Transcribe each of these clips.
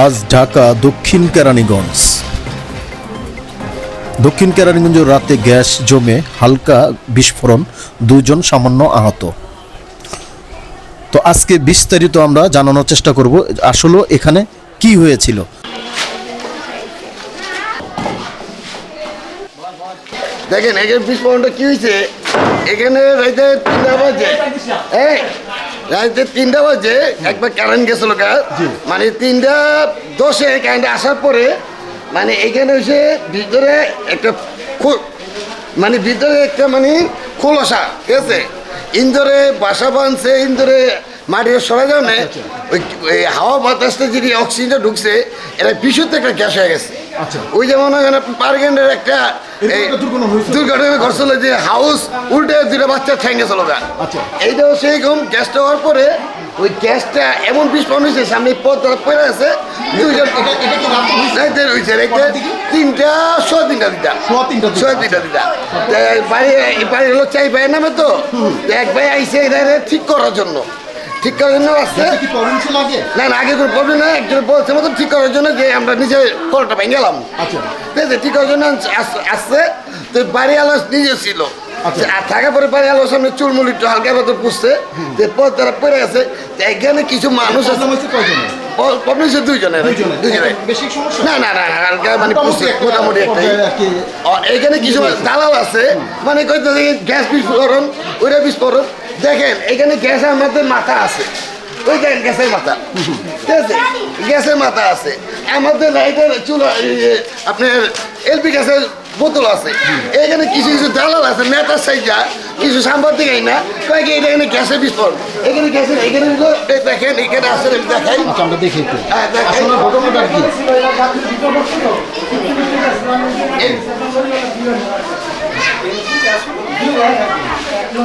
আজ ঢাকা, দক্ষিণ কেরানীগঞ্জ। দক্ষিণ কেরানীগঞ্জ রাতে গ্যাস জমে হালকা বিস্ফোরণ দুজন সামান্য আহত। তো আজকে বিস্তারিত আমরা জানানোর চেষ্টা করব, আসলে এখানে কি হয়েছিল। দেখেন, এখানে বিস্ফোরণটা কি হয়েছে? এখানে রাইতে তিনটা বাজে। রাইতে তিনটা বাজে একবার কারেন্ট গেছিল গা। মানে তিনটা দশে কারেন্ট আসার পরে মানে এখানে হচ্ছে ভিতরে একটা মানে ভিতরে একটা মানে খোলসা ঠিক আছে? ইন্দোরে বাসা বানছে ইন্দোরে মাটির সরা যাও না ওই হাওয়া বাতাসটা যদি অক্সিজেনটা ঢুকছে এটা বিশুদ্ধ একটা গ্যাস হয়ে গেছে। ওই যেমন ওখানে পারগেন্ডের একটা দুর্ঘটনা ঘটছিল যে হাউস উল্টে দুটো বাচ্চা ঠ্যাং গেছিল গা এইটাও সেই রকম গ্যাসটা হওয়ার পরে ওই গ্যাসটা এমন বিস্ফোরণ হয়েছে সামনে পথ পড়ে আছে হয়েছে? তিনটা সোয়া তিনটা দিতা সোয়া তিনটা দিতা। তা বাড়ি বাড়ি হলো চাই ভাই নামে তো। তো এক ভাই আইসে এটা ঠিক করার জন্য। ঠিক করার জন্য আসছে না না আগে কোনো প্রবলেম নাই। একজন বলছে মতো ঠিক করার জন্য যে আমরা নিজে কলটা ভেঙে গেলাম। আচ্ছা। ঠিক আছে ঠিক করার জন্য আস- আসছে। তো বাড়ি আলো নিজে ছিল। আচ্ছা। আর থাকা পরে বাড়ি আলোর সামনে চুলমুল একটু হালকা মতো পুষছে। যে পথ তারা পড়ে গেছে এখানে কিছু মানুষ আছে। প্রবলেম হচ্ছে দুইজনের। দুইজনের। না না না হালকা মানে মোটামুটি একটাই এইখানে কিছু দালাল আছে। মানে কইতে গ্যাস বিস্ফোরণ ওইটা বিস্ফোরণ। দেখেন এখানে গ্যাস আমাদের মাথা আছে। ওই দেখেন গ্যাসের মাথা। ঠিক আছে? গ্যাসের মাথা আছে। আমাদের লাইটের চুলা আপনার এলপি গ্যাসের বোতল আছে। এখানে কিছু কিছু দালাল আছে নেতার সাইজা। কিছু সাংবাদিক এই না। কয়েক এটা এখানে গ্যাসের বিস্ফোরণ? এখানে গ্যাসের এখানে দেখেন এখানে আছে দেখাই। আচ্ছা আমরা দেখি হ্যাঁ, দেখাই। আসলে ঘটনাটা কি এই- এই যে, এই দেখেন। এই আসছে।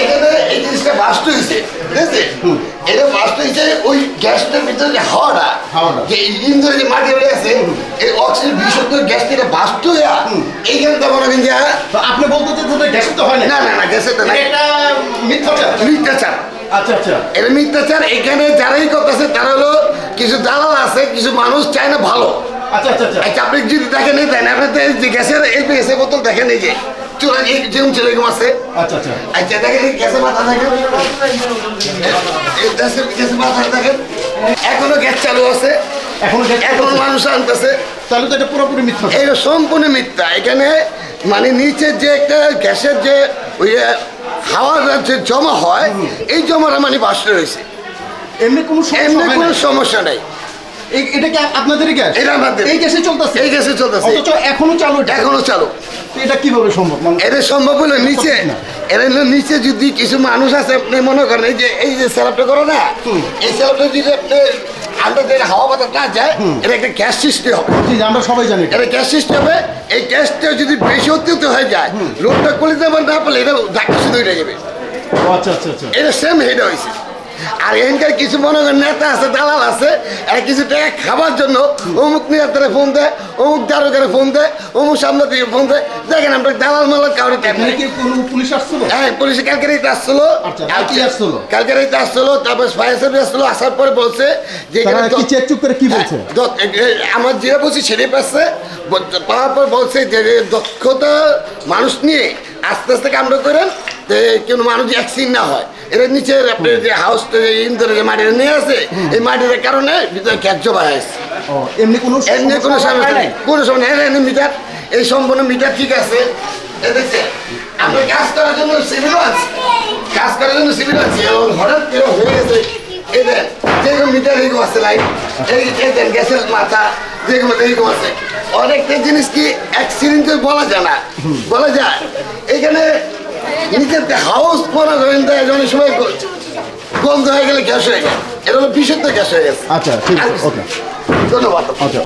এখানে এই জিনিসটা বাস্ট হয়েছে ঠিক আছে এটা বাস্ট হয়েছে ওই গ্যাসটার ভিতরে যে হাওয়াটা হাওয়াটা। যে ইন্ধনে যে মাটি উঠে আছে এই অক্সিজেন বিশুদ্ধ গ্যাসটা এটা বাস্ট হয়ে এইখানে তো মনে করেন আপনি বলতে চাচ্ছেন যে তো হয় না? না না না গ্যাসের তো না এটা মিথ্যাচার? মিথ্যাচার। আচ্ছা আচ্ছা। এটা মিথ্যাচার। এখানে যারাই করতেছে তারা হলো কিছু দালাল আছে কিছু মানুষ চায় না ভালো। আচ্ছা আচ্ছা আচ্ছা। আচ্ছা আপনি যদি দেখেন এই দেন আপনি যে গ্যাসের গ্যাসের বোতল দেখেন এই যে চুলা এই যেরকম ছিল এরকম আছে। আচ্ছা আচ্ছা। আচ্ছা দেখেন এই গ্যাসের মাথা দেখেন। এই গ্যাসের গ্যাসের মাথা দেখেন। এখনও গ্যাস চালু আছে। এখনও এখনও মানুষ আনতেছে। তাহলে তো এটা পুরোপুরি মিথ্যা। এই সম্পূর্ণ মিথ্যা। এখানে মানে নিচে যে একটা গ্যাসের যে ওই হাওয়া যে জমা হয় এই জমাটা মানে বাষ্প রয়েছে। এমনি কোনো সমস্যা এমনি কোনো সমস্যা নেই। এই- এটা কি আপনাদেরই গ্যাস? এটা আমাদের। এই গ্যাসে চলতেছে? এই গ্যাসে চলতেছে। অথচ এখনও চালু। এখনও চালু। এটা কীভাবে সম্ভব? মানে এটা সম্ভব হলো নিচে। এটা নিচে যদি কিছু মানুষ আছে আপনি মনে করেন এই যে এই যে স্যালাপটা করো না এই স্যালাপটা যদি আপনি আন্ডার দিয়ে হাওয়া বাতাস না যায় এটা একটা গ্যাস সৃষ্টি হবে। আমরা সবাই জানি এটা। গ্যাস সৃষ্টি হবে। এই গ্যাসটা যদি বেশি অতিরিক্ত হয়ে যায় লোকটা দেবেন না পারলে এটা ধাক্কা শুধু হয়ে যাবে। আচ্ছা আচ্ছা আচ্ছা। এটা সেম হেড হয়েছে। আর এখানকার কিছু মনে করেন নেতা আছে দালাল আছে এরা কিছু টাকা খাবার জন্য অমুক নেতারে ফোন দেয় অমুক দারোগারে ফোন দেয় অমুক সামনে থেকে ফোন দেয়। দেখেন আমরা দালাল মালাল কাউরে পুলিশ আসছিল? হ্যাঁ পুলিশে কালকে রাইতে আসছিল। আচ্ছা, কালকে আসছিল? কালকে রাইতে আসছিল তারপর ফায়ার সার্ভিস আসছিল আসার পরে বলছে যে করে কি বলছে? হ্যাঁ, আমার যেটা বলছি সেটাই পাচ্ছে। পাওয়ার পর বলছে যে দক্ষতা মানুষ নিয়ে আস্তে আস্তে কামড় করেন যে কোনো মানুষ অ্যাক্সিডেন্ট না হয়। এর নিচে আপনার যে হাউস ইন্দোরে যে মাটিটা নিয়ে আছে এই মাটির কারণে ভিতরে ক্যাচ জমা এমনি কোনো এমনি কোনো সমস্যা নেই। কোনো সমস্যা নেই মিটার এই সম্পূর্ণ মিটার ঠিক আছে। এ দেখছে আমরা কাজ করার জন্য সিভিল আছে। কাজ করার জন্য সিভিল আছে। এবং হঠাৎ করে হয়ে গেছে। যেরকম মিটার এরকম আছে লাইন এই এই গ্যাসের মাথা যেরকম এরকম আছে। অনেকটা জিনিস কি অ্যাক্সিডেন্ট বলা যায় না। বলা যায়। এখানে নিজের হাউস পরা করেন তো অনেক সময় গন্ধ হয়ে গেলে গ্যাস হয়ে গেল এটা হলো বিশুদ্ধ গ্যাস হয়ে গেছে। আচ্ছা ঠিক আছে ওকে ধন্যবাদ। আচ্ছা।